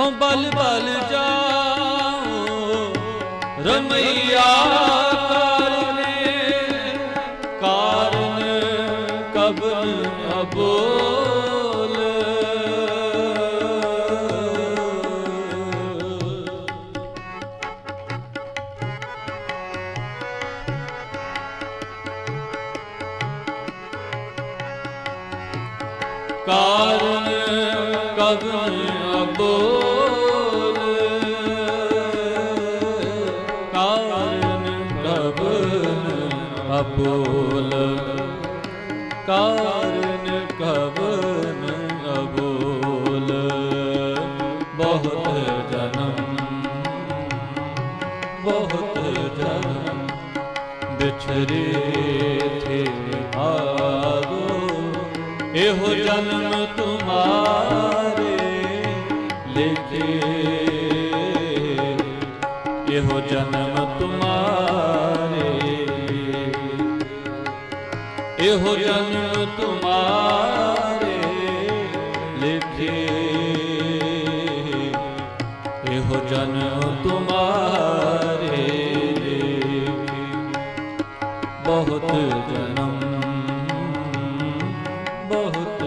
आँखों बल बल जाओ रमैया कारण कब अबोल बोल। कारण कवन अबोल बहुत जन्म बहुत जन्म बिछरे थे आगो एहो जन्म तुम्हारे लेके। एहो जन्म तुम्हारे ਇਹੋ ਜਨਮ ਤੁਮਾਰੇ ਲਿਖੇ। ਇਹੋ ਜਨਮ ਤੁਮਾਰੇ ਲਿਖੇ। ਬਹੁਤ ਜਨਮ ਬਹੁਤ